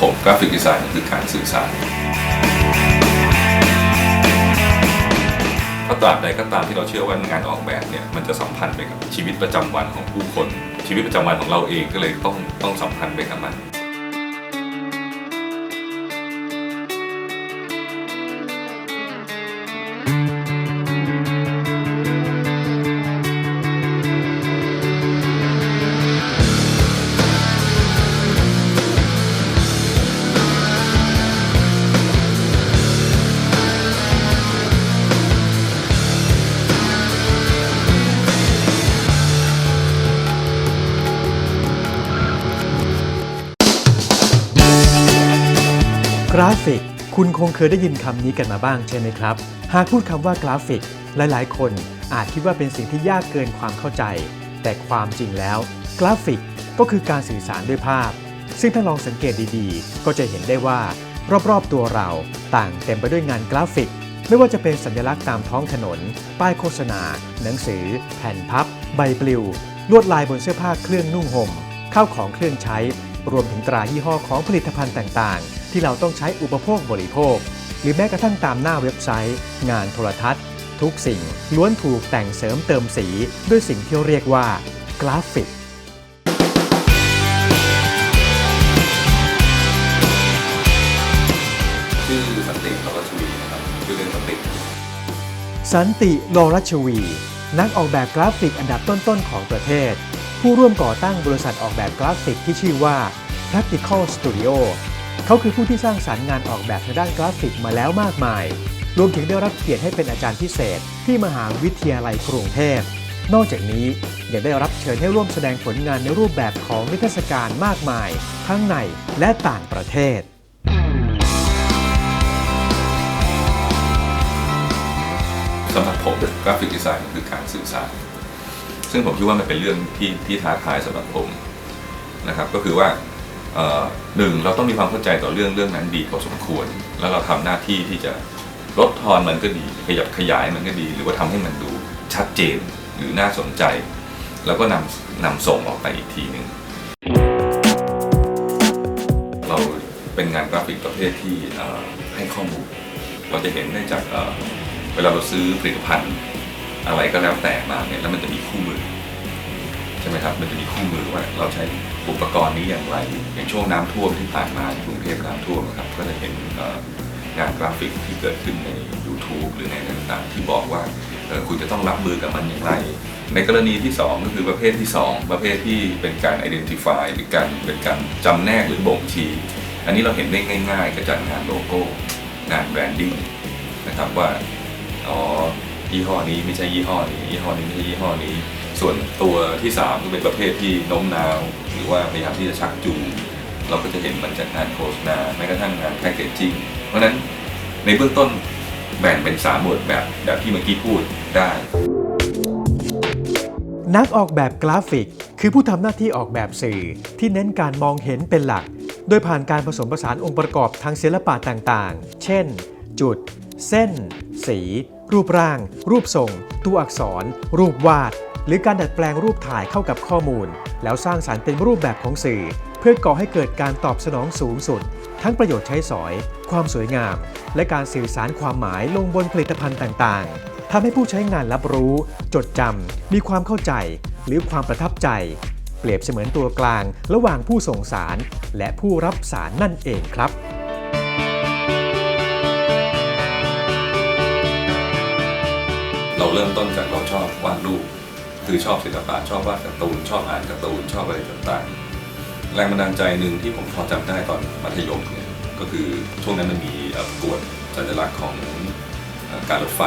ผมกราฟิกดีไซน์คือการสื่อสารถ้าตราบใดก็ตามที่เราเชื่อว่างานออกแบบเนี่ยมันจะสัมพันธ์ไปกับชีวิตประจำวันของผู้คน ชีวิตประจำวันของเราเองก็เลยต้องต้องสัมพันธ์ไปกับมัน ราฟิก คุณคงเคยได้ยินคำนี้กันมาบ้างใช่ไหมครับ หากพูดคำว่ากราฟิก หลายๆ คนอาจคิดว่าเป็นสิ่งที่ยากเกินความเข้าใจ แต่ความจริงแล้ว กราฟิกก็คือการสื่อสารด้วยภาพ ซึ่งถ้าลองสังเกตดีๆ ก็จะเห็นได้ว่า รอบๆ ตัวเราต่างเต็มไปด้วยงานกราฟิก ไม่ว่าจะเป็นสัญลักษณ์ตามท้องถนน ป้ายโฆษณา หนังสือ แผ่นพับ ใบปลิว ลวดลายบนเสื้อผ้าเครื่องนุ่งห่มข้าวของเครื่องใช้ รวมถึงตรายี่ห้อของผลิตภัณฑ์ต่างๆ ที่เราต้องใช้อุปโภคบริโภค หรือแม้กระทั่งตามหน้าเว็บไซต์ งานโทรทัศน์ ทุกสิ่ง ล้วนถูกแต่งเสริมเติมสีด้วยสิ่งที่เรียกว่ากราฟิกชื่อสันติเราก็ชวีนะครับชื่อเล่นสันติสันติโลรัชวี นักออกแบบกราฟิกอันดับต้นๆของประเทศ ผู้ร่วมก่อตั้งบริษัทออกแบบกราฟิกที่ชื่อว่า Practical Studio เขาคือผู้ที่สร้างสารรค์งานออกแบบทางด้านกราฟิกมาแล้วมากมาย รวมถึงได้รับเกียรติให้เป็นอาจารย์พิเศษ ที่มหาวิทยาลัยกรุงเทพ นอกจากนี้ยังได้รับเชิญให้ร่วมแสดงผลงานในรูปแบบของนิทรรศการมากมาย ทั้งในและต่างประเทศสำหรับผมกราฟิกดีไซน์คือการสื่อสาร ซึ่งผมคิดว่ามันเป็นเรื่องที่ที่ท้าทายสำหรับผมนะครับก็คือว่าหนึ่งเราต้องมีความเข้าใจต่อเรื่องเรื่องนั้นดีพอสมควร แล้วเราทำหน้าที่ที่จะลดทอนมันก็ดีขยับขยายมันก็ดี หรือว่าทำให้มันดูชัดเจนหรือน่าสนใจ แล้วก็นำนำส่งออกไปอีกทีหนึ่งเราเป็นงานกราฟิกประเภทที่ให้ข้อมูลเราจะเห็นได้จากเวลาเราซื้อผลิตภัณฑ์ อะไรก็แล้วแต่มาเนี่ยแล้วมันจะมีคู่มือใช่ไหมครับ มันจะมีคู่มือว่าเราใช้อุปกรณ์นี้อย่างไรอย่างช่วงน้ำท่วมที่ผ่านมากรุงเทพน้ำท่วมนะครับ ก็จะเห็นงานกราฟิกที่เกิดขึ้นใน YouTube หรือในต่างๆ ที่บอกว่าคุณจะต้องรับมือกับมันอย่างไร ในกรณีที่ 2 ก็คือประเภทที่ 2 ประเภทที่เป็นการ identify หรือการเป็นการจำแนกหรือบ่งชี้อันนี้เราเห็นได้ง่ายๆกับจากงานโลโก้ งานแบรนดิ้งนะครับว่าอ๋อ ยี่ห้อนี้ไม่ใช่ยี่ห้อนี้ยี่ห้อนี้ไม่ใช่ยี่ห้อนี้ ส่วนตัวที่3ก็เป็นประเภทที่โน้มน้าว หรือว่าพยายามที่จะชักจูงเราก็จะเห็นมันจากงานโฆษณาแม้กระทั่งงานแพคเกจจิ้งเพราะฉะนั้นในเบื้องต้นแบ่งเป็น3หมวดแบบแบบที่เมื่อกี้พูดได้ นักออกแบบกราฟิก คือผู้ทำหน้าที่ออกแบบสื่อที่เน้นการมองเห็นเป็นหลัก โดยผ่านการผสมผสานองค์ประกอบทางศิลปะต่างๆ เช่น จุด เส้น สี รูปร่าง รูปทรง ตัวอักษร รูปวาด หรือการดัดแปลงรูปถ่ายเข้ากับข้อมูล แล้วสร้างสารรค์เป็นรูปแบบของสื่อ เพื่อก่อให้เกิดการตอบสนองสูงสุด ทั้งประโยชน์ใช้สอย ความสวยงาม และการสื่อสารความหมายลงบนผลิตภัณฑ์ต่างๆทำให้ผู้ใช้งานรับรู้ จดจำมีความเข้าใจ หรือความประทับใจ เปรียบเสมือนตัวกลาง ระหว่างผู้ส่งสาร และผู้รับสารนั่นเองครับ เราเริ่มต้นจากเราชอบวาดรูปคือชอบศิลปะชอบวาดการ์ตูนชอบอ่านการ์ตูนชอบอะไรต่างๆ แรงบันดาลใจหนึ่งที่ผมพอจำได้ตอนมัธยมเนี่ยก็คือช่วงนั้นมันมีประกวดสัญลักษณ์ของการรถไฟ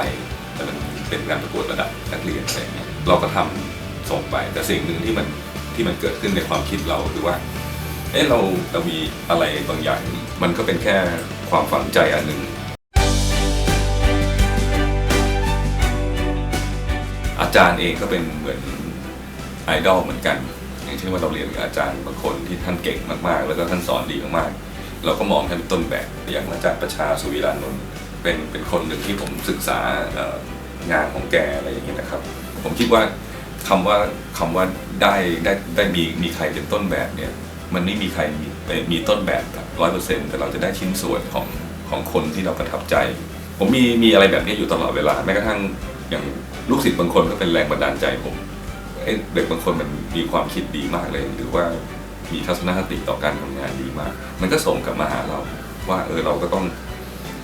แต่มันเป็นการประกวดระดับนักเรียนอะไรเงี้ยเราก็ทำส่งไป แต่สิ่งหนึ่งที่มันที่มันเกิดขึ้นในความคิดเราคือว่าเอ๊ะเราเรามีอะไรบางอย่าง มันก็เป็นแค่ความฝังใจอันหนึ่ง อาจารย์เองก็เป็นเหมือนไอดอลเหมือนกัน อย่างเช่นว่าเราเรียนกับอาจารย์บางคนที่ท่านเก่งมากๆ แล้วก็ท่านสอนดีมากๆ เราก็มองท่านเป็นต้นแบบอย่างอาจารย์ประชาสุวิรานนท์เป็นเป็นคนหนึ่งที่ผมศึกษางานของแกอะไรอย่างเงี้ยนะครับ ผมคิดว่าคำว่าคำว่าได้ได้ได้มีมีใครเป็นต้นแบบเนี่ยมันไม่มีใครมีมีต้นแบบร้อยเปอร์เซ็นต์แต่เราจะได้ชิ้นส่วนของของคนที่เราประทับใจ ผมมีมีอะไรแบบนี้อยู่ตลอดเวลาแม้กระทั่ง อย่างลูกศิษย์บางคนก็เป็นแรงบันดาลใจผมเด็กบางคนมันมีความคิดดีมากเลย หรือว่ามีทัศนคติต่อการทำงานดีมาก มันก็ส่งกลับมาหาเรา ว่าเออเราก็ต้อง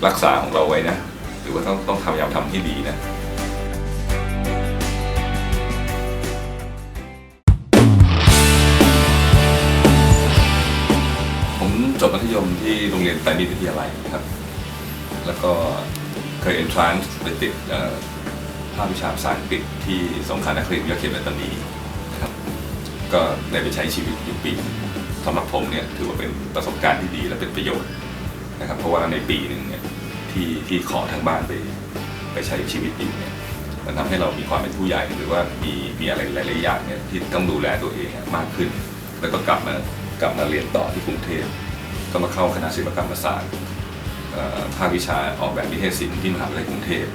รักษาของเราไว้นะ หรือว่าต้องต้องทำพยายามทำให้ดีนะผมจบมัธยมที่โรงเรียนไตรมิตรวิทยาลัยครับ แล้วก็เคยเอนทรานซ์ไปติด ภาควิชาภาษาอังกฤษที่สงขลานครินทร์ก็เขียนในตอนนี้ครับก็ได้ไปใช้ชีวิตอยู่ปีสำหรับผมเนี่ยถือว่าเป็นประสบการณ์ที่ดีและเป็นประโยชน์นะครับ เพราะว่าในปีหนึ่งเนี่ยที่ที่ขอทางบ้านไปไปใช้ชีวิตอยู่เนี่ยมันทำให้เรามีความเป็นผู้ใหญ่หรือว่ามีมีอะไรหลายๆอย่างเนี่ยที่ต้องดูแลตัวเองมากขึ้น แล้วก็กลับมากลับมาเรียนต่อที่กรุงเทพก็มาเข้าคณะศิลปกรรมศาสตร์ภาควิชาออกแบบนิเทศศิลป์ที่มหาวิทยาลัยกรุงเทพ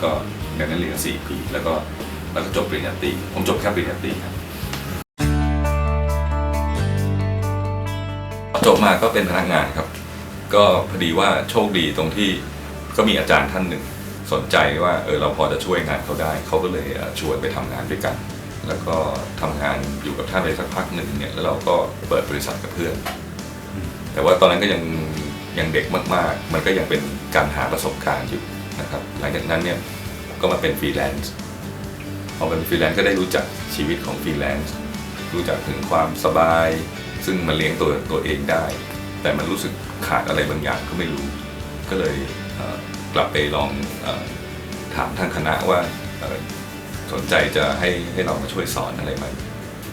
นะครับก็เรียนนั้นเรียนสี่ปีแล้วก็แล้วก็จบปริญญาตรีผมจบแค่ปริญญาตรีครับจบมาก็เป็นพนักงานครับ ก็พอดีว่าโชคดีตรงที่ก็มีอาจารย์ท่านหนึ่งสนใจว่าเออเราพอจะช่วยงานเขาได้ เขาก็เลยชวนไปทำงานด้วยกัน แล้วก็ทำงานอยู่กับท่านไปสักพักหนึ่งเนี่ยแล้วเราก็เปิดบริษัทกับเพื่อน แต่ว่าตอนนั้นก็ยังยังเด็กมากๆ มันก็ยังเป็นการหาประสบการณ์อยู่ นะครับหลังจากนั้นเนี่ยก็มาเป็นฟรีแลนซ์พอเป็นฟรีแลนซ์ก็ได้รู้จักชีวิตของฟรีแลนซ์รู้จักถึงความสบาย ซึ่งมันเลี้ยงตัวตัวเองได้ แต่มันรู้สึกขาดอะไรบางอย่างก็ไม่รู้ ก็เลยเกลับไปลองอถามทางคณะว่าสนใจจะให้ให้เรามาช่วยสอนอะไรไหม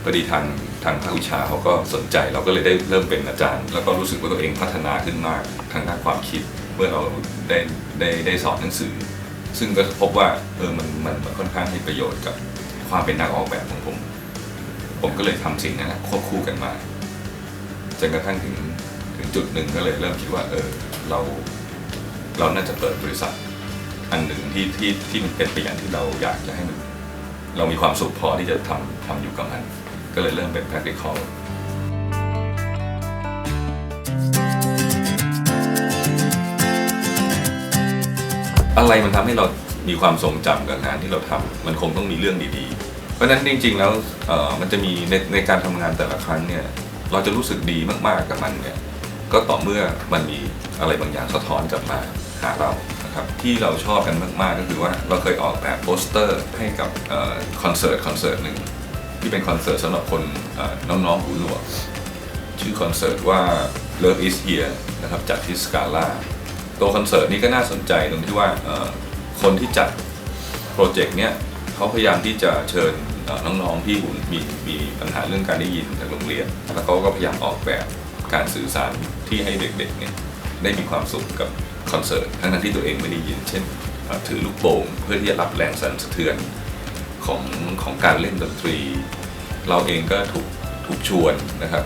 พอดีทางทางภาควิชาเขาก็สนใจเราก็เลยได้เริ่มเป็นอาจารย์ แล้วก็รู้สึกว่าตัวเองพัฒนาขึ้นมากทางด้านความคิด เมื่อเราได้ ได้ได้สอนหนังสือ ซึ่งก็พบว่าเออมันมันมันค่อนข้างให้ประโยชน์กับความเป็นนักออกแบบของผม ผมก็เลยทำสิ่งนั้นนะควบคู่กันมาจนกระทั่งถึงถึงจุดหนึ่งก็เลยเริ่มคิดว่าเออเราเราน่าจะเปิดบริษัท อันหนึ่งที่ที่ที่มันเป็นไปอย่างที่เราอยากจะให้มัน เรามีความสุขพอที่จะทำทำอยู่กับมัน ก็เลยเริ่มเป็น practical อะไรมันทำให้เรามีความทรงจำกับงานที่เราทำมันคงต้องมีเรื่องดีๆ เพราะฉะนั้นจริง ๆ แล้วมันจะมีในในการทำงานแต่ละครั้งเนี่ยเราจะรู้สึกดีมากๆกับมันเนี่ยก็ต่อเมื่อมันมีอะไรบางอย่างสะท้อนกลับมาหาเรานะครับที่เราชอบกันมากๆ ก็คือว่าเราเคยออกแบบโปสเตอร์ให้กับคอนเสิร์ตคอนเสิร์ตหนึ่งที่เป็นคอนเสิร์ตสำหรับคนน้องๆหูหนวกชื่อคอนเสิร์ตว่า Love is Here นะครับจัดที่สกาล่า ตัวคอนเสิร์ตนี้ก็น่าสนใจตรงที่ว่าคนที่จัดโปรเจกต์เนี้ยเขาพยายามที่จะเชิญน้องๆที่มีมีปัญหาเรื่องการได้ยินจากโรงเรียน แล้วเขาก็พยายามออกแบบการสื่อสารที่ให้เด็กๆเนี่ยได้มีความสุขกับคอนเสิร์ตทั้งๆที่ตัวเองไม่ได้ยิน เช่น ถือลูกโป่งเพื่อที่จะรับแรงสั่นสะเทือนของของการเล่นดนตรี เราเองก็ถูกถูกชวนนะครับ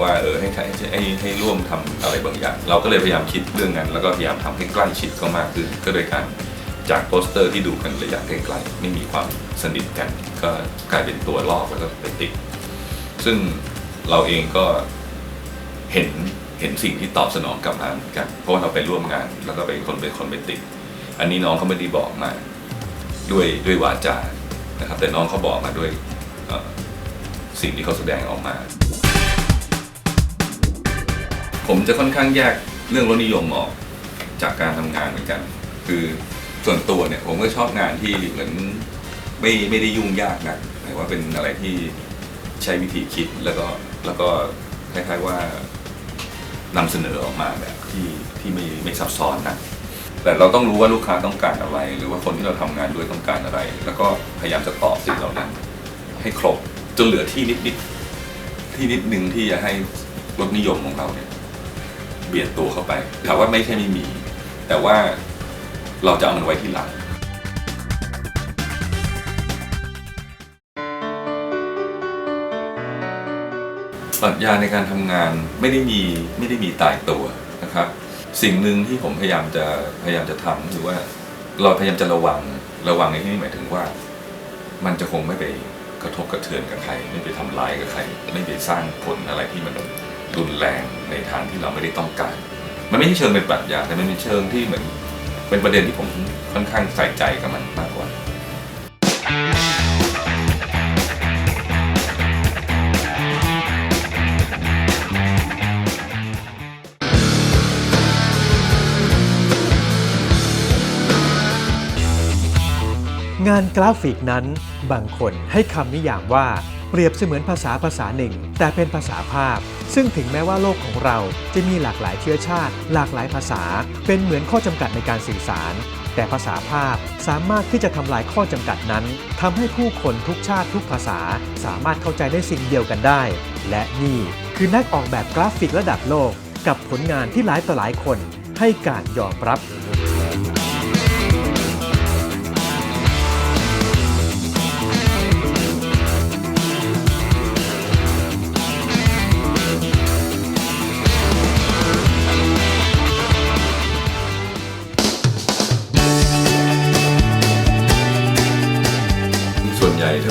ว่าเออให้ให้ให้ให้ร่วมทำอะไรบางอย่าง เราก็เลยพยายามคิดเรื่องนั้น แล้วก็พยายามทำให้ใกล้ชิดเข้ามากขึ้น ก็โดยการจากโปสเตอร์ที่ดูกันระยะไกลๆไม่มีความสนิทกัน ก็กลายเป็นตัวลอกแล้วก็ไปติด ซึ่งเราเองก็เห็นเห็นสิ่งที่ตอบสนองกลับมาเหมือนกัน เพราะว่าเราไปร่วมงาน แล้วก็เป็นคนเป็นคนไปติด อันนี้น้องเขาไม่ได้บอกมาด้วยด้วยวาจานะครับแต่น้องเขาบอกมาด้วยสิ่งที่เขาแสดงออกมา ผมจะค่อนข้างแยกเรื่องรสนิยมออกจากการทำงานเหมือนกัน คือส่วนตัวเนี่ย ผมก็ชอบงานที่เหมือนไม่ไม่ได้ยุ่งยากนะหมายว่าเป็นอะไรที่ใช้วิธีคิดแล้วก็แล้วก็คล้ายๆว่านำเสนอออกมาแบบที่ที่ไม่ไม่ซับซ้อนนะแต่เราต้องรู้ว่าลูกค้าต้องการอะไร หรือว่าคนที่เราทำงานด้วยต้องการอะไร แล้วก็พยายามจะตอบสิ่งเหล่านั้น ให้ครบจนเหลือที่นิดๆที่นิดนึงที่จะให้รสนิยมของเราเนี่ย เบียดตัวเข้าไปถามว่าไม่ใช่ไม่มี แต่ว่าเราจะเอามันไว้ที่หลังปรัชญาในการทำงานไม่ได้มีไม่ได้มีตายตัวนะครับ สิ่งหนึ่งที่ผมพยายามจะพยายามจะทำคือว่า เราพยายามจะระวังระวังในที่นี้หมายถึงว่า มันจะคงไม่ไปกระทบกระเทือนกับใคร ไม่ไปทำร้ายกับใคร ไม่ไปสร้างผลอะไรที่มัน รุนแรงในทางที่เราไม่ได้ต้องการ มันไม่ใช่เชิงเป็นปรัชญาแต่มันเป็นเชิงที่เหมือนเป็นประเด็นที่ผมค่อนข้างใส่ใจกับมันมากกว่า งานกราฟิกนั้นบางคนให้คำนิยามว่า เปรียบเสมือนภาษาภาษาหนึ่ง แต่เป็นภาษาภาพ ซึ่งถึงแม้ว่าโลกของเราจะมีหลากหลายเชื้อชาติ หลากหลายภาษา เป็นเหมือนข้อจำกัดในการสื่อสาร แต่ภาษาภาพสามารถที่จะทำลายข้อจำกัดนั้นทำให้ผู้คนทุกชาติทุกภาษา สามารถเข้าใจได้สิ่งเดียวกันได้ และนี่คือนักออกแบบกราฟิกระดับโลก กับผลงานที่หลายต่อหลายคนให้การยอมรับ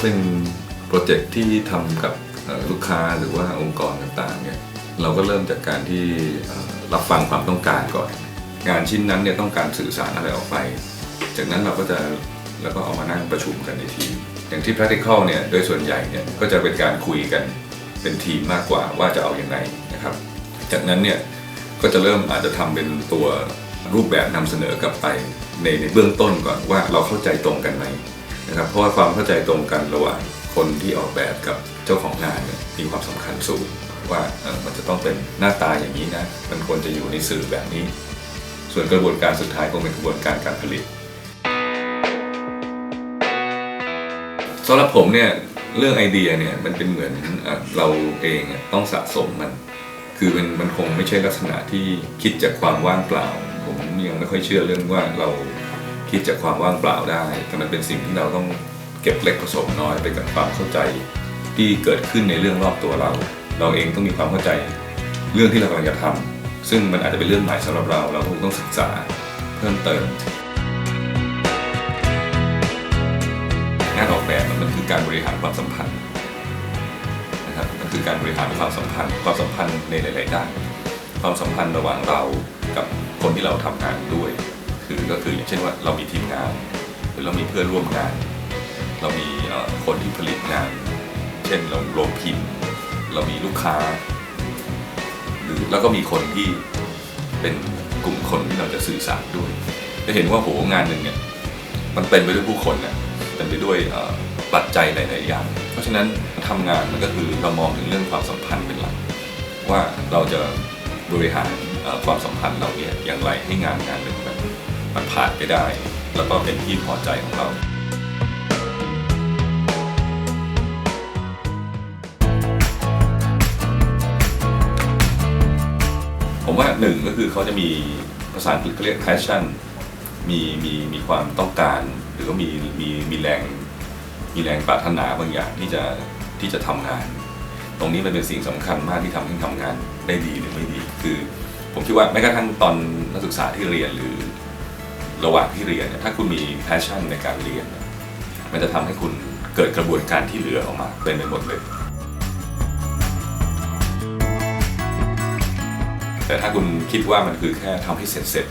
ถ้าเป็นโปรเจกต์ที่ทำกับลูกค้าหรือว่าองค์กรต่างๆเนี่ยเราก็เริ่มจากการที่รับฟังความต้องการก่อน งานชิ้นนั้นเนี่ยต้องการสื่อสารอะไรออกไป จากนั้นเราก็จะแล้วก็เอามานั่งประชุมกันในทีมอย่างที่ practical เนี่ยโดยส่วนใหญ่เนี่ยก็จะเป็นการคุยกันเป็นทีมมากกว่าว่าจะเอาอย่างไรนะครับ จากนั้นเนี่ยก็จะเริ่มอาจจะทำเป็นตัวรูปแบบนำเสนอกลับไปในในเบื้องต้นก่อนว่าเราเข้าใจตรงกันไหม นะครับเพราะว่าความเข้าใจตรงกันระหว่างคนที่ออกแบบกับเจ้าของงานเนี่ยมีความสำคัญสูงว่ามันจะต้องเป็นหน้าตาอย่างนี้นะมันควรจะอยู่ในสื่อแบบนี้ ส่วนกระบวนการสุดท้ายคงเป็นกระบวนการการผลิตสำหรับผมเนี่ยเรื่องไอเดียเนี่ยมันเป็นเหมือนเราเองต้องสะสมมันคือมันมันคงไม่ใช่ลักษณะที่คิดจากความว่างเปล่า ผมยังไม่ค่อยเชื่อเรื่องว่าเรา คิดจากความว่างเปล่าได้แต่มันเป็นสิ่งที่เราต้องเก็บเล็กผสมน้อยไปกับความเข้าใจ ที่เกิดขึ้นในเรื่องรอบตัวเรา เราเองต้องมีความเข้าใจเรื่องที่เรากำลังจะทำซึ่งมันอาจจะเป็นเรื่องใหม่สำหรับเรา เราคงต้องศึกษาเพิ่มเติมงานออกแบบมันคือการบริหารความสัมพันธ์นะครับมันคือการบริหารความสัมพันธ์ ความสัมพันธ์ในหลาย ๆ ด้าน ความสัมพันธ์ระหว่างเรากับคนที่เราทำงานด้วย คือก็คืออย่างเช่นว่าเรามีทีมงาน หรือเรามีเพื่อนร่วมงาน เรามีคนที่ผลิตงาน เช่นเราโรงพิมพ์ เรามีลูกค้า หรือแล้วก็มีคนที่เป็นกลุ่มคนที่เราจะสื่อสารด้วย จะเห็นว่าโหงานหนึ่งเนี่ยมันเต็มไปด้วยผู้คนเนี่ยเต็มไปด้วยปัจจัยหลายๆอย่าง เพราะฉะนั้นทำงานมันก็คือเรามองถึงเรื่องความสัมพันธ์เป็นหลักว่าเราจะบริหารความสัมพันธ์เราเนี่ยอย่างไรให้งานงานหนึ่งมัน มันผ่านไปได้ แล้วก็เป็นที่พอใจของเราผมว่าหนึ่งก็คือเขาจะมีภาษาอังกฤษเขาเรียก passion มีมีมีความต้องการ หรือว่ามีมีมีแรงมีแรงปรารถนาบางอย่างที่จะที่จะทำงาน ตรงนี้มันเป็นสิ่งสำคัญมากที่ทำให้ทำงานได้ดีหรือไม่ดี คือ ผมคิดว่าแม้กระทั่งตอนนักศึกษาที่เรียนหรือ ระหว่างที่เรียนเนี่ยถ้าคุณมี passion ในการเรียนเนี่ยมันจะทำให้คุณเกิดกระบวนการที่เหลือออกมาเป็นไปหมดเลย แต่ถ้าคุณคิดว่ามันคือแค่ทำให้เสร็จเสร็จ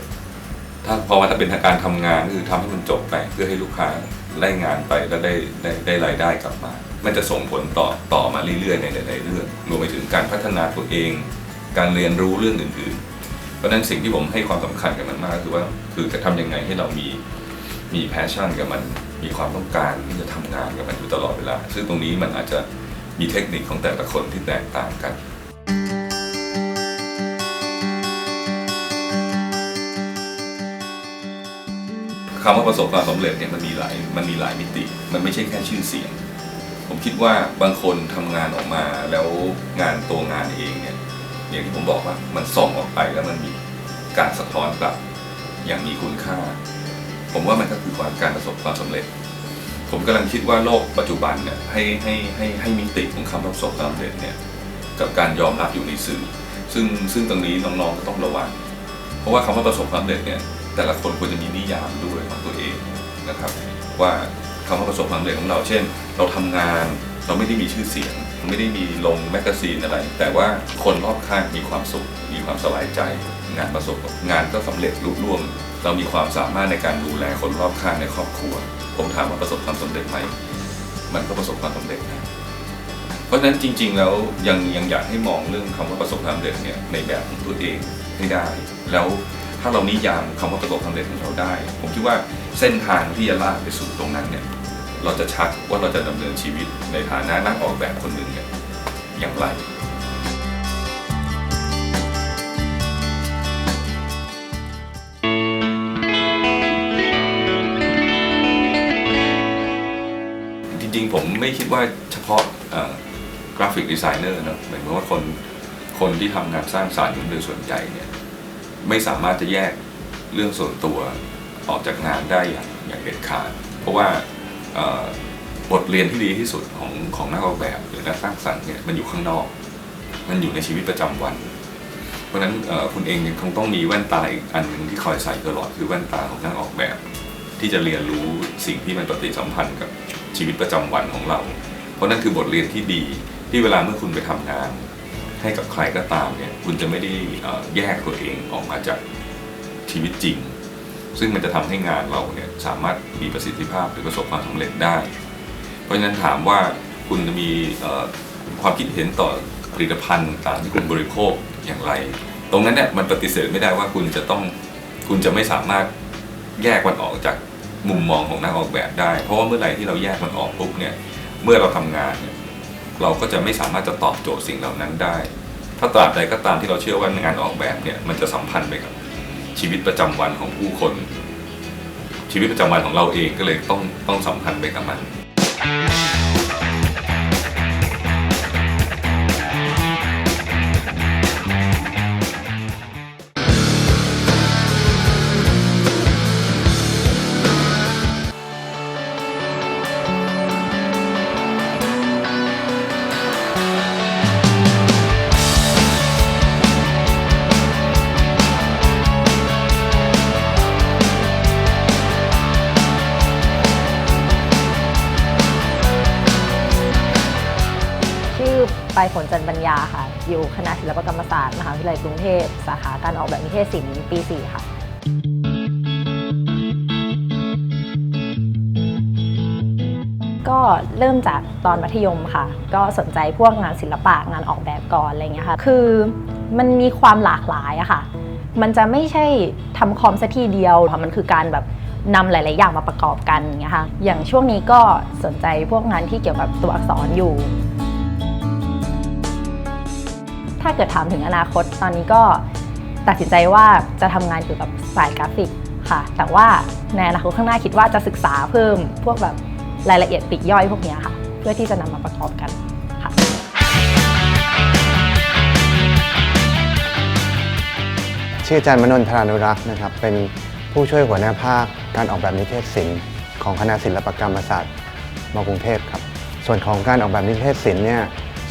ถ้าพราะว่าถ้าเป็นทางการทำงานก็คือทำให้มันจบไปเพื่อให้ลูกค้าได้งานไปแล้วได้ได้ได้รายได้กลับมา มันจะส่งผลต่อต่อมาเรื่อยๆในหลายๆเรื่องรวมไปถึงการพัฒนาตัวเอง การเรียนรู้เรื่องอื่นๆ เพราะฉะนั้นสิ่งที่ผมให้ความสำคัญกับมันมากก็คือว่าคือจะทำยังไงให้เรามีมีแพชชั่นกับมันมีความต้องการที่จะทำงานกับมันอยู่ตลอดเวลา ซึ่งตรงนี้มันอาจจะมีเทคนิคของแต่ละคนที่แตกต่างกันคำว่าประสบความสำเร็จเนี่ยมันมีหลายมันมีหลายมิติ มันไม่ใช่แค่ชื่อเสียง ผมคิดว่าบางคนทำงานออกมาแล้วงานตัวงานเองเนี่ย อย่างที่ผมบอกว่ามันส่องออกไปแล้วมันมีการสะท้อนกลับอย่างมีคุณค่า ผมว่ามันก็คือความการประสบความสำเร็จ ผมกำลังคิดว่าโลกปัจจุบันเนี่ยให้ให้ให้ให้มิติของคำประสบความสำเร็จเนี่ยกับการยอมรับอยู่ในสื่อ ซึ่งซึ่งตรงนี้น้องๆก็ต้องระวัง เพราะว่าคำว่าประสบความสำเร็จเนี่ยแต่ละคนควรจะมีนิยามด้วยของตัวเองนะครับ ว่าคำว่าประสบความสำเร็จของเราเช่น เราทำงานเราไม่ได้มีชื่อเสียง ไม่ได้มีลงแมกกาซีนอะไร แต่ว่าคนรอบข้างมีความสุข มีความสบายใจ งานประสบงานก็สำเร็จลุล่วงเรามีความสามารถในการดูแลคนรอบข้างในครอบครัว ผมถามว่าประสบความสำเร็จไหมมันก็ประสบความสำเร็จนะเพราะฉะนั้นจริง ๆ แล้วยังยังอยากให้มองเรื่องคำว่าประสบความสำเร็จเนี่ยในแบบของตัวเองให้ได้ แล้วถ้าเรานิยามคำว่าประสบความสำเร็จของเราได้ ผมคิดว่าเส้นทางที่จะลากไปสู่ตรงนั้นเนี่ย เราจะชัดว่าเราจะดำเนินชีวิตในฐานะนักออกแบบคนหนึ่งอย่างไรจริงๆ ผมไม่คิดว่าเฉพาะกราฟิกดีไซเนอร์นะหมายถึงว่าคนคนที่ทำงานสร้างสรรค์โดยส่วนใหญ่เนี่ยไม่สามารถจะแยกเรื่องส่วนตัวออกจากงานได้อย่างอย่างเด็ดขาด เพราะว่า บทเรียนที่ดีที่สุดของของนักออกแบบหรือนักสร้างสรรค์เนี่ยมันอยู่ข้างนอก มันอยู่ในชีวิตประจำวัน เพราะฉะนั้นคุณเองคงต้องมีแว่นตาอีกอันหนึ่งที่คอยใส่ตลอดคือแว่นตาของนักออกแบบ ที่จะเรียนรู้สิ่งที่มันปฏิสัมพันธ์กับชีวิตประจำวันของเรา เพราะนั่นคือบทเรียนที่ดีที่เวลาเมื่อคุณไปทำงาน ให้กับใครก็ตามเนี่ยคุณจะไม่ได้แยกตัวเองออกมาจากชีวิตจริง ซึ่งมันจะทำให้งานเราเนี่ยสามารถมีประสิทธิภาพหรือประสบความสำเร็จได้ เพราะฉะนั้นถามว่าคุณจะมีความคิดเห็นต่อผลิตภัณฑ์ต่างที่คุณบริโภคอย่างไร ตรงนั้นเนี่ยมันปฏิเสธไม่ได้ว่าคุณจะต้องคุณจะไม่สามารถแยกมันออกจากมุมมองของนักออกแบบได้ เพราะว่าเมื่อไหร่ที่เราแยกมันออกปุ๊บเนี่ยเมื่อเราทำงานเนี่ยเราก็จะไม่สามารถจะตอบโจทย์สิ่งเหล่านั้นได้ ถ้าตราบใดก็ตามที่เราเชื่อว่างานออกแบบเนี่ยมันจะสัมพันธ์ไปกับ ชีวิตประจำวันของผู้คน ชีวิตประจำวันของเราเองก็เลยต้องต้องสัมพันธ์ไปกับมันายฝนจันทร์ปัญญาค่ะ อยู่คณะศิลปกรรมศาสตร์มหาวิทยาลัยกรุงเทพสาขาการออกแบบนิเทศศิลป์ปี 4 ค่ะก็เริ่มจากตอนมัธยมค่ะ ก็สนใจพวกงานศิลปะงานออกแบบก่อนอะไรเงี้ยค่ะ คือมันมีความหลากหลายอะค่ะ มันจะไม่ใช่ทำคอมซะทีเดียวค่ะมันคือการแบบนำหลาย ๆ อย่างมาประกอบกันอย่างเงี้ยค่ะ อย่างช่วงนี้ก็สนใจพวกงานที่เกี่ยวกับตัวอักษรอยู่ ถ้าเกิดถามถึงอนาคตตอนนี้ก็ตัดสินใจว่าจะทำงานเกี่ยวกับสายกราฟิกค่ะ แต่ว่าในอนาคตข้างหน้าคิดว่าจะศึกษาเพิ่มพวกแบบรายละเอียดปลีกย่อยพวกนี้ค่ะ เพื่อที่จะนำมาประกอบกันค่ะชื่ออาจารย์มนนทรานุรักษ์นะครับ เป็นผู้ช่วยหัวหน้าภาคการออกแบบนิเทศศิลป์ของคณะศิลปกรรมศาสตร์มกรุงเทพครับ ส่วนของการออกแบบนิเทศศิลป์เนี่ย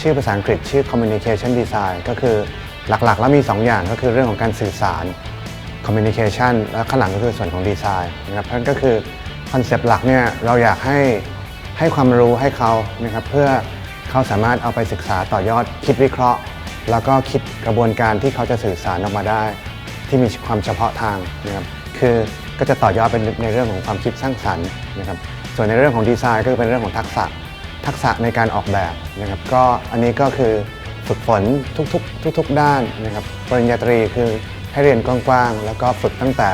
ชื่อภาษาอังกฤษชื่อ communication design ก็คือหลักๆ แล้วมี 2 อย่างก็คือเรื่องของการสื่อสาร communication และข้างหลังก็คือส่วนของดีไซน์นะครับนั่นก็คือคอนเซปต์หลักเนี่ยเราอยากให้ให้ความรู้ให้เขานะครับเพื่อเขาสามารถเอาไปศึกษาต่อยอดคิดวิเคราะห์ แล้วก็คิดกระบวนการที่เขาจะสื่อสารออกมาได้ ที่มีความเฉพาะทางนะครับคือก็จะต่อยอดเป็นในเรื่องของความคิดสร้างสรรค์นะครับส่วนในเรื่องของดีไซน์ก็เป็นเรื่องของทักษะ ทักษะในการออกแบบนะครับก็อันนี้ก็คือฝึกฝนทุกๆ ทุก ๆ ด้านนะครับปริญญาตรีคือให้เรียนกว้างๆ แล้วก็ฝึกตั้งแต่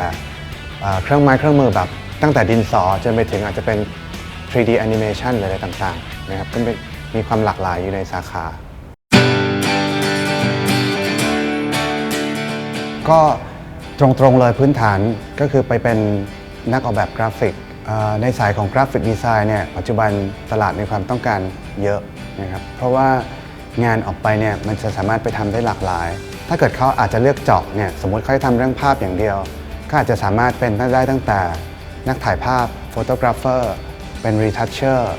เครื่องไม้เครื่องมือแบบตั้งแต่ดินสอจนไปถึงอาจจะเป็น 3D animation อะไรต่างๆนะครับก็เป็นมีความหลากหลายอยู่ในสาขา ก็ตรงๆเลยพื้นฐานก็คือไปเป็นนักออกแบบกราฟิก ในสายของกราฟิกดีไซน์เนี่ยปัจจุบันตลาดมีความต้องการเยอะนะครับเพราะว่างานออกไปเนี่ยมันจะสามารถไปทำได้หลากหลาย ถ้าเกิดเขาอาจจะเลือกเจาะเนี่ยสมมติเขาจะทำเรื่องภาพอย่างเดียวก็อาจจะสามารถเป็นได้ตั้งแต่นักถ่ายภาพโฟโตกราฟเฟอร์เป็นรีทัชเชอร์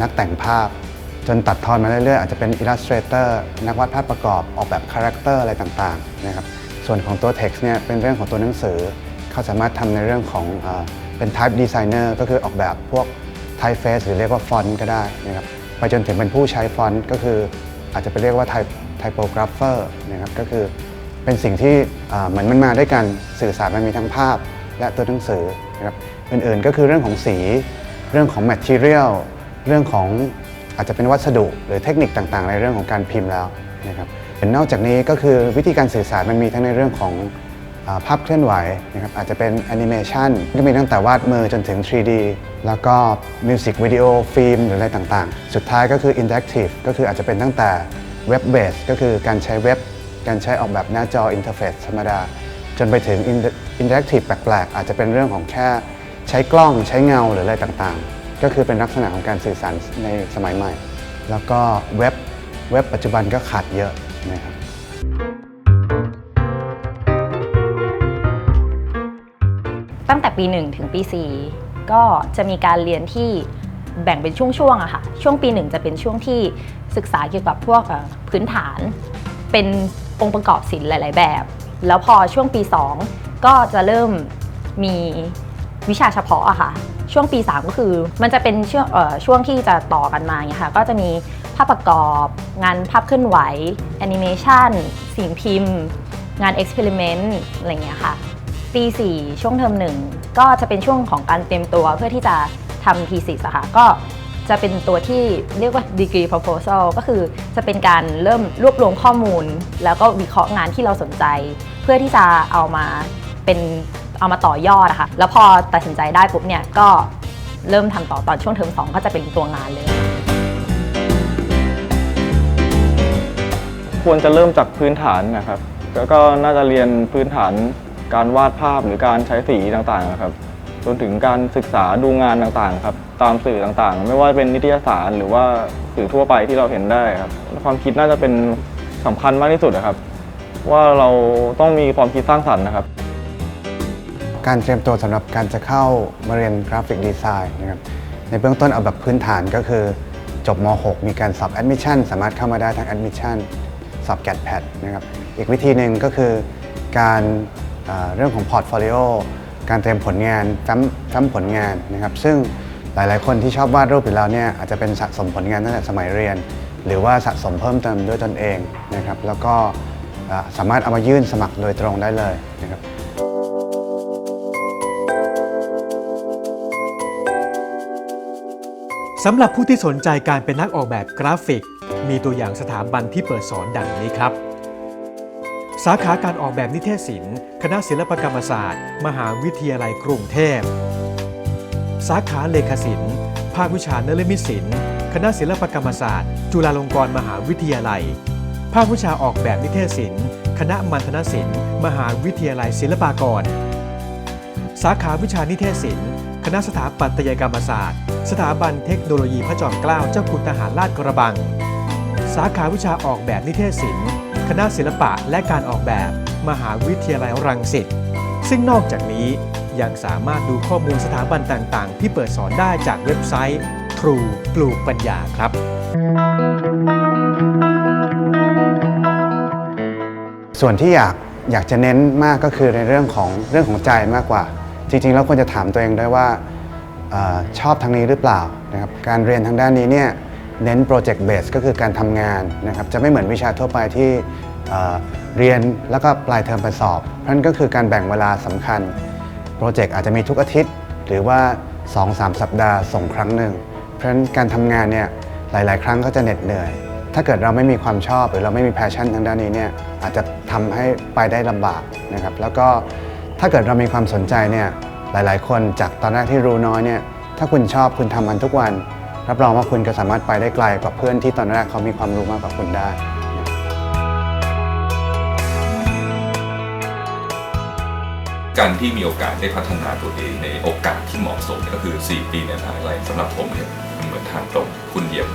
นักแต่งภาพ จนตัดทอนมาเรื่อยๆ อาจจะเป็น Illustrator นักวาดภาพประกอบออกแบบคาแรคเตอร์อะไรต่างๆนะครับส่วนของตัว Text เนี่ยเป็นเรื่องของตัวหนังสือเขาสามารถทำในเรื่องของ เป็น Type Designer ก็คือออกแบบพวก Typeface หรือเรียกว่าฟอนต์ก็ได้นะครับไปจนถึงเป็นผู้ใช้ฟอนต์ก็คืออาจจะไปเรียกว่าไทโปกราฟเฟอร์นะครับก็คือเป็นสิ่งที่เหมือนมันมาด้วยกันสื่อสารมันมีทั้งภาพและตัวหนังสือนะครับอื่นๆก็คือเรื่องของสี เรื่องของ Material เรื่องของอาจจะเป็นวัสดุหรือเทคนิคต่างๆ ในเรื่องของการพิมพ์แล้วนะครับนอกจากนี้ก็คือวิธีการสื่อสารมันมีทั้งในเรื่องของ ภาพเคลื่อนไหวนะครับอาจจะเป็นแอนิเมชันก็มีตั้งแต่วาดมือจนถึง 3D แล้วก็มิวสิกวิดีโอฟิล์มหรืออะไรต่างๆ สุดท้ายก็คือ Interactive ก็คืออาจจะเป็นตั้งแต่เว็บเบสก็คือการใช้เว็บ การใช้ออกแบบหน้าจออินเทอร์เฟซธรรมดา จนไปถึง Interactive แปลกๆ อาจจะเป็นเรื่องของแค่ใช้กล้องใช้เงาหรืออะไรต่างๆ ก็คือเป็นลักษณะของการสื่อสารในสมัยใหม่ แล้วก็เว็บเว็บปัจจุบันก็ขาดเยอะนะครับ ตั้งแต่ปี 1 ถึงปี 4 ก็จะมีการเรียนที่แบ่งเป็นช่วงๆอะค่ะ ช่วงปี 1 จะเป็นช่วงที่ศึกษาเกี่ยวกับพวกพื้นฐาน เป็นองค์ประกอบศิลป์หลาย ๆ แบบ แล้วพอช่วงปี 2 ก็จะเริ่มมีวิชาเฉพาะอะค่ะ ช่วงปี 3 ก็คือมันจะเป็นช่วงช่วงที่จะต่อกันมาอย่างเงี้ยค่ะ ก็จะมีภาพประกอบงานภาพเคลื่อนไหวแอนิเมชันสิ่งพิมพ์ งานเอ็กซ์เพร์เมนต์อะไรเงี้ยค่ะ ปี 4 ช่วงเทอมหนึ่งก็จะเป็นช่วงของการเตรียมตัวเพื่อที่จะทำ thesis อะค่ะก็จะเป็นตัวที่เรียกว่า degree proposal ก็คือจะเป็นการเริ่มรวบรวมข้อมูล แล้วก็วิเคราะห์งานที่เราสนใจ เพื่อที่จะเอามาเป็นเอามาต่อยอดอะค่ะแล้วพอตัดสินใจได้ปุ๊บเนี่ยก็เริ่มทำต่อตอนช่วงเทอม2 ก็จะเป็นตัวงานเลย ควรจะเริ่มจากพื้นฐานนะครับ แล้วก็น่าจะเรียนพื้นฐาน การวาดภาพหรือการใช้สีต่างๆครับจนถึงการศึกษาดูงานต่างๆครับตามสื่อต่างๆ ไม่ว่าเป็นนิตยสารหรือว่าสื่อทั่วไปที่เราเห็นได้ครับความคิดน่าจะเป็นสำคัญมากที่สุดนะครับ ว่าเราต้องมีความคิดสร้างสรรค์นะครับ การเตรียมตัวสำหรับการจะเข้ามาเรียนกราฟิกดีไซน์นะครับในเบื้องต้นเอาแบบพื้นฐานก็คือจบม .6 มีการสอบ admission สามารถเข้ามาได้ทาง admission สอบ GAT PAT นะครับอีกวิธีหนึ่งก็คือการ เรื่องของ portfolio การเตรียมผลงานแฟ้มแฟ้มผลงานนะครับ ซึ่งหลาย ๆ คนที่ชอบวาดรูปอยู่แล้วเนี่ยอาจจะเป็นสะสมผลงานตั้งแต่สมัยเรียน หรือว่าสะสมเพิ่มเติมด้วยตนเองนะครับ แล้วก็สามารถเอามายื่นสมัครโดยตรงได้เลยนะครับสำหรับผู้ที่สนใจการเป็นนักออกแบบกราฟิก มีตัวอย่างสถาบันที่เปิดสอนดังนี้ครับ สาขาการออกแบบนิเทศศิลป์ คณะศิลปกรรมศาสตร์ มหาวิทยาลัยกรุงเทพ สาขาเลขาศิลป์ ภาควิชาเนรมิตศิลป์ คณะศิลปกรรมศาสตร์ จุฬาลงกรณ์มหาวิทยาลัย ภาควิชาออกแบบนิเทศศิลป์ คณะมัณฑนศิลป์ มหาวิทยาลัยศิลปากร สาขาวิชานิเทศศิลป์ คณะสถาปัตยกรรมศาสตร์ สถาบันเทคโนโลยีพระจอมเกล้าเจ้าคุณทหารลาดกระบัง สาขาวิชาออกแบบนิเทศศิลป์ คณะศิลปะและการออกแบบ มหาวิทยาลัยรังสิต ซึ่งนอกจากนี้ยังสามารถดูข้อมูลสถาบันต่างๆ ที่เปิดสอนได้จากเว็บไซต์ True ปลูกปัญญาครับ ส่วนที่อยากอยากจะเน้นมากก็คือในเรื่องของเรื่องของใจมากกว่า จริงๆแล้วควรจะถามตัวเองด้วยว่าออชอบทางนี้หรือเปล่านะครับการเรียนทางด้านนี้เนี่ย เน้นโปรเจกต์เบสก็คือการทำงานนะครับจะไม่เหมือนวิชาทั่วไปที่เเรียนแล้วก็ปลายเทอมไปสอบเพราะนั่นก็คือการแบ่งเวลาสำคัญโปรเจกต์อาจจะมีทุกอาทิตย์ หรือว่า 2-3 สัปดาห์ส่งครั้งหนึ่งเพราะฉะนั้นการทำงานเนี่ยหลาย ๆ ครั้งก็จะเหน็ดเหนื่อย ถ้าเกิดเราไม่มีความชอบหรือเราไม่มีแพชชั่นทางด้านนี้เนี่ยอาจจะทำให้ไปได้ลำบากนะครับแล้วก็ถ้าเกิดเรามีความสนใจเนี่ยหลาย ๆ คนจากตอนแรกที่รู้น้อยเนี่ยถ้าคุณชอบคุณทำมันทุกวัน รับรองว่าคุณก็สามารถไปได้ไกลกว่าเพื่อนที่ตอนแรกเขามีความรู้มากกว่าคุณได้การที่มีโอกาสได้พัฒนาตัวเองในโอกาสที่เหมาะสมก็คือ 4 ปีในมหาลัยสำหรับผมเนี่ยมันเหมือนทางตรงคุณเหยียบ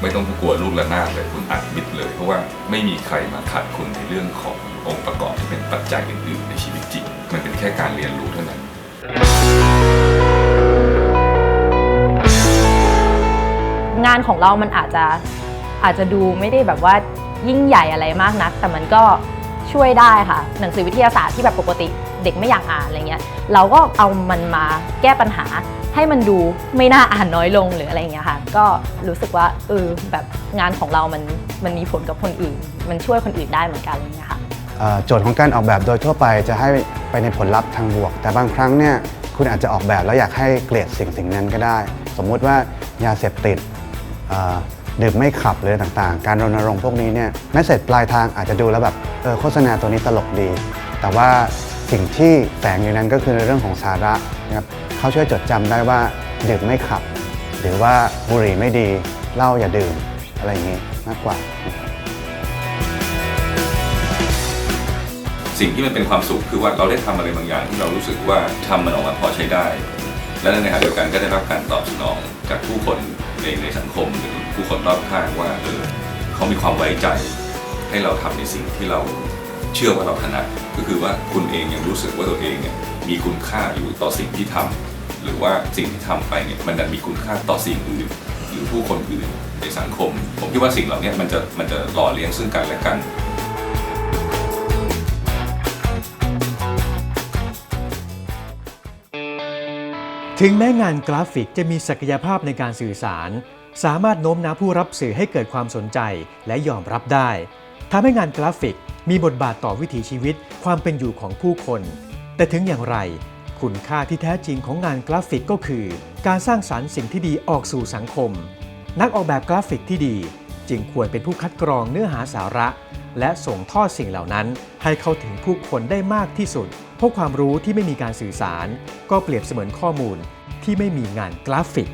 ไม่ต้องกลัวลูกระนาดเลยคุณอัดมิดเลย เพราะว่าไม่มีใครมาขัดคุณในเรื่องขององค์ประกอบที่เป็นปัจจัยอื่นๆในชีวิตจริงมันเป็นแค่การเรียนรู้เท่านั้น งานของเรามันอาจจะอาจจะดูไม่ได้แบบว่ายิ่งใหญ่อะไรมากนัก แต่มันก็ช่วยได้ค่ะ หนังสือวิทยาศาสตร์ที่แบบปกติเด็กไม่อยากอ่านอะไรเงี้ย เราก็เอามันมาแก้ปัญหาให้มันดูไม่น่าอ่านน้อยลงหรืออะไรเงี้ยค่ะ ก็รู้สึกว่าเออแบบงานของเรามันมันมีผลกับคนอื่น มันช่วยคนอื่นได้เหมือนกันอะไรอย่างเงี้ยค่ะโจทย์ของการออกแบบโดยทั่วไปจะให้ไปในผลลัพธ์ทางบวก แต่บางครั้งเนี่ยคุณอาจจะออกแบบแล้วอยากให้เกลียดสิ่งสิ่งนั้นก็ได้ สมมุติว่ายาเสพติด ดื่มไม่ขับเลยต่างๆ การรณรงค์พวกนี้เนี่ยแม้เสร็จปลายทางอาจจะดูแล้วแบบเออโฆษณาตัวนี้ตลกดี แต่ว่าสิ่งที่แฝงอยู่นั้นก็คือในเรื่องของสาระนะครับเขาช่วยจดจำได้ว่าดื่มไม่ขับ หรือว่าบุหรี่ไม่ดีเหล้าอย่าดื่มอะไรอย่างนี้มากกว่า สิ่งที่มันเป็นความสุขคือว่าเราได้ทำอะไรบางอย่างที่เรารู้สึกว่าทำมันออกมาพอใช้ได้ และในขณะเดียวกันก็ได้รับการตอบสนองจากผู้คน ในในสังคมหรือผู้คนรอบข้างว่าเออเขามีความไว้ใจ ให้เราทำในสิ่งที่เราเชื่อว่าเราถนัดก็คือว่าคุณเองยังรู้สึกว่าตัวเองเนี่ยมีคุณค่าอยู่ต่อสิ่งที่ทำหรือว่าสิ่งที่ทำไปเนี่ยมันดันมีคุณค่าต่อสิ่งอื่นหรือผู้คนอื่นในสังคม ผมคิดว่าสิ่งเหล่านี้มันจะมันจะหล่อเลี้ยงซึ่งกันและกัน ถึงแม้งานกราฟิกจะมีศักยภาพในการสื่อสาร สามารถโน้มน้าวผู้รับสื่อให้เกิดความสนใจและยอมรับได้ทำให้งานกราฟิกมีบทบาทต่อวิถีชีวิตความเป็นอยู่ของผู้คน แต่ถึงอย่างไร คุณค่าที่แท้จริงของงานกราฟิกก็คือ การสร้างสารรค์สิ่งที่ดีออกสู่สังคม นักออกแบบกราฟิกที่ดี จึงควรเป็นผู้คัดกรองเนื้อหาสาระ และส่งทอดสิ่งเหล่านั้นให้เข้าถึงผู้คนได้มากที่สุด เพราะความรู้ที่ไม่มีการสื่อสาร ก็เปรียบเสมือนข้อมูลที่ไม่มีงานกราฟิก